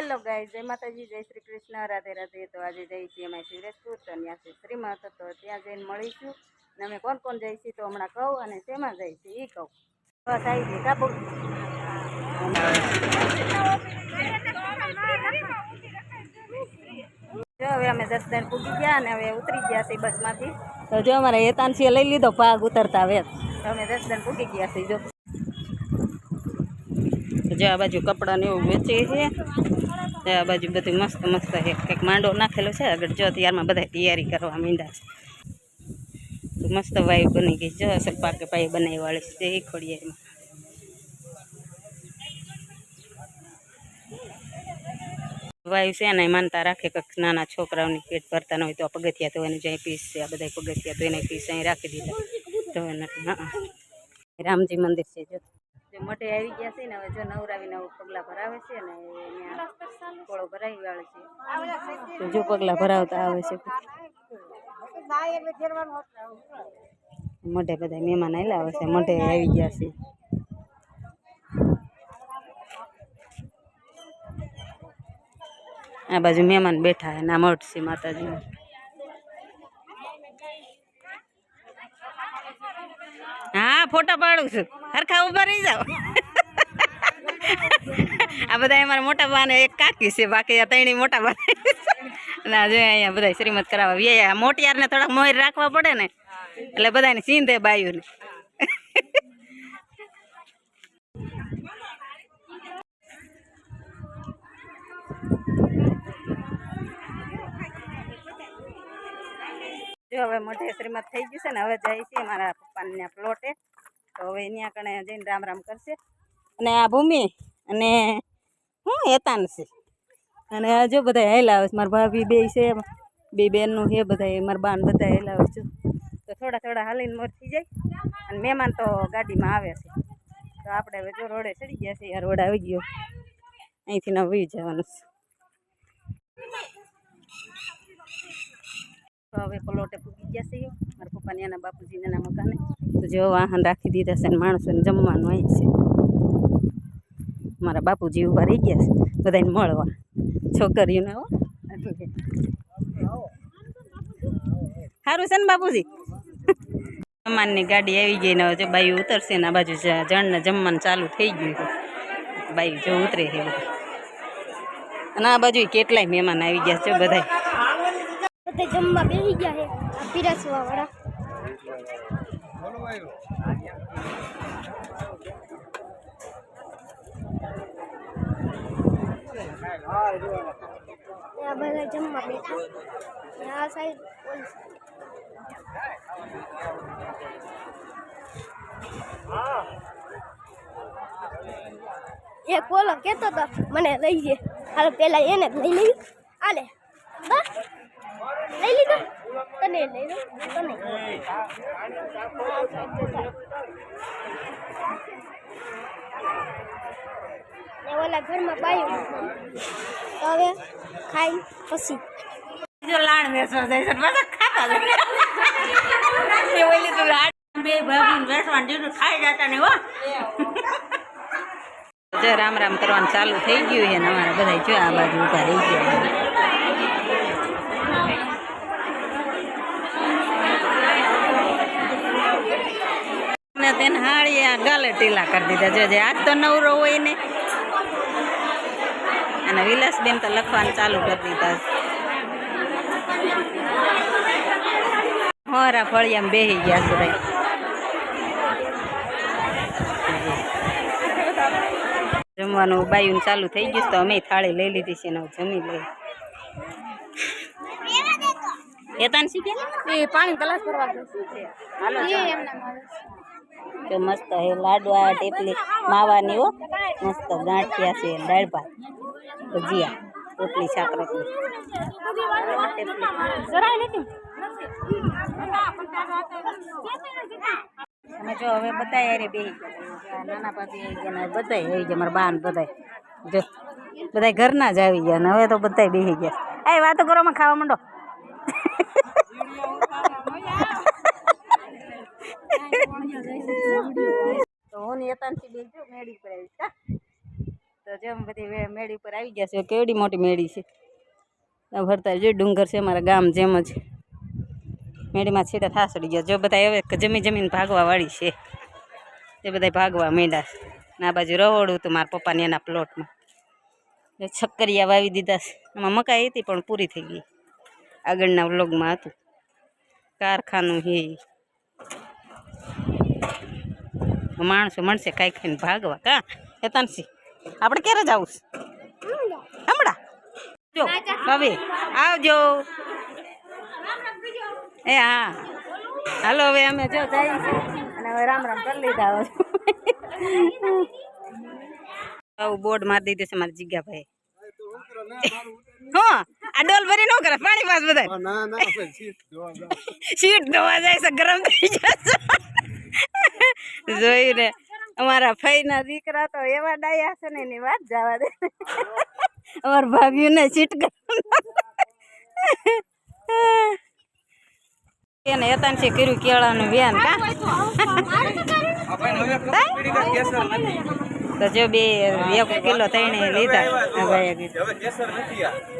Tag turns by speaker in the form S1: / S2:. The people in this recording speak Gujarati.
S1: હેલો ગાય જય માતાજી, જય શ્રી કૃષ્ણ. રાધે રાધે. તો આજે જઈ અમે શિવરાજપુર તો ત્યાં છે શ્રીમંત. તો ત્યાં જઈને મળીશું. અને અમે કોણ કોણ જઈ છીએ તો હમણાં કહું અને શેમાં જઈ છીએ એ કહું. બસ આવી જઈએ કાપુર જો હવે અમે દર્શન પૂગી ગયા અને હવે ઉતરી ગયા છીએ બસમાંથી. તો જો અમારે એતાનસી લઈ લીધો ભાગ ઉતરતા હવે તો અમે દર્શન પૂગી ગયા છીએ, જો. જો આ બાજુ કપડાને એવું વેચે છે. તે આ બાજુ બધું મસ્ત મસ્ત છે. કંઈક માંડો નાખેલો છે આગળ. જો ત્યારમાં બધા તૈયારી કરવા માંડ્યા છે. મસ્ત વાયુ બની ગઈ જો અસલ પાકે પાયે બનાવી વાળી છે. તે ખોડિયારમાં. વાયુ છે ને, માનતા રાખે કે નાના છોકરાઓની પેટ ભરતા ન હોય તો પગથિયા તો એને જ્યાં પીસ છે, આ બધા પગથિયા તો એને પીસ અહીં રાખી દીધા. તો રામજી મંદિર છે, જો. મોટે આવી ગયા છે ને, હવે જો નવરાવીને હવે પગલાં ભરાવે છે ને કોળો ભરાવી વાળે છે. જો પગલાં ભરાવતા આવે છે. મોઢે બધા મહેમાન આવેલા આવે છે, મોઢે આવી ગયા છે. આ બાજુ મહેમાન બેઠા હે, ના મઠ છે માતાજી હા, ફોટા પાડું છું. હરખા ઊભા રહી જાઓ. આ બધા અમારા મોટા બાને એક કાકી છે, બાકી આ ત્રણેય મોટા બા ના જો અહીંયા બધા શ્રીમત કરાવવા વ્યા મોટિયારને થોડાક મોહર રાખવા પડે ને, એટલે બધાને સીંધે બાયુને. જો હવે મોઢે શ્રીમત થઈ ગયું છે ને, હવે જાય છે મારા પપ્પાને પ્લોટે. તો હવે ત્યાં કણે જઈને રામ રામ કરશે. અને આ ભૂમિ અને હું હેતાન છે. અને જો બધા હેલા આવે છે. મારા ભાભી બે છે બે બેનનું છે બધા મારા બાન બધા હેલા આવે છે. તો થોડા થોડા હાલીને મોર થઈ જાય. અને મહેમાન તો ગાડીમાં આવે છે. તો આપણે હવે જો રોડે ચડી ગયા છે યાર રોડ આવી ગયો. અહીંથી ના વહી જવાનું છે. તો હવે પલોટે પૂગી ગયા છે મારા પપ્પાને એના બાપુજીને મકાને. તો જો વાહન રાખી દીધા છે ને માણસોને જમવાનું હોય છે. મારા બાપુજી ઊભા રહી ગયા છે, બધાને મળવા. છોકરીઓને હો. સારું છે ને બાપુજી? જમવાનની ગાડી આવી ગઈ ને જો બાઈ ઉતરશે ને આ બાજુ જણને જમવાનું ચાલુ થઈ ગયું છે. બાઈ જો ઉતરે છે અને આ બાજુ કેટલાય મહેમાન આવી ગયા છે બધા
S2: જમવા બેસી ગયા છે પીરસવા વાળા આ બધા જમવા બેઠા. આ સાઈડ. એક બોલો કેતો તો મને લઈ જાય હાલ પેલા એને લઈ લઈ. આલે લઈ લીધો. તને લઈ લો તને ને ઓલા ઘરમાં બાયું હવે ખાઈ, પછી.
S1: જો લાણ વેસવા જાય છે બસ ખાતા જાય ઓલી તો લાડ બે ભાગીને વેસવા દીધું ખાઈ જતા ને હો રામ રામ કરવાનું ચાલુ થઈ ગયું છે ને અમારે બધા જો આ બાજુ ઊભા રહી ગયા ને તેને હાળી આ ગાલે ટીલા કરી દીધા. જોજે આજ તો નવરો હોય ને. અને વિલાસબેન તો લખવાનું ચાલુ કરી દીધા. હોરા ફળિયામાં બેસી ગયા છે ભાઈ. જમવાનું બાયું ચાલુ થઈ ગયું તો અમે થાળી લઈ લીધી છે ને જમી લઈ એતાન શીખે?
S2: એ પાણી ગ્લાસ ભરવા
S1: હાલો
S2: એ. એમના
S1: તો મસ્ત હે, લાડવા ટેપલી માવાની હો. મસ્ત ગાંઠિયા છે, દાળ ભાત, ભજીયા, રોટલી, શાક, રોટલી. અમે જો હવે બધા યારે બે નાના પાપી આવી ગયા ને બધા આવી ગયા, મારા બાન બધા જો બધા ઘરના જ આવી ગયા ને હવે તો બધા બેસી ગયા. એ, વાતો કરો ખાવા માંડો. તો હું ને યતાનથી મેળી ઉપર આવી તો તો જેમ બધી મેળી ઉપર આવી ગયા છે કેવડી મોટી મેળી છે. ભરતા જો ડુંગર છે અમારા ગામ જેમ જ. મેળીમાં છેડા થાસડી ગયા. જો બધા હવે જમી જમીન ભાગવા વાળી છે. એ બધા ભાગવા મેળા આ બાજુ રવડું હતું મારા પપ્પાને એના પ્લોટમાં. છક્કરિયા વાવી દીધા છે. એમાં મકાઈ હતી પણ પૂરી થઈ ગઈ. આગળના વ્લોગમાં હતું. કારખાનું હે. માણસો મળશે કાંઈ ખાઈને ભાગવા. કા? હેતાનસી આપણે ક્યારે જવું છે? હમણાં? જો હવે આવજો. એ હા. હાલો હવે અમે જો જઈએ અને હવે રામ રામ કરી લીધા હવે. આવું બોર્ડ મારી દીધું છે મારા જીગાભાઈ હા આ ડોલ ભરી ન કરે પાણી પાસ બધા
S3: સીટ
S1: ધોવા જાય છે ગરમ થઈ જશે જોઈ રે અમારા ફઈના દીકરા તો એવા ડાયા છે ને એની વાત જવા દે. અમારા ભાભીને ગરમ એને એતાનથી કર્યું કેળાનું વ્યાન કા? તો જો બે એક કિલો તઈને લીધા.
S3: આ.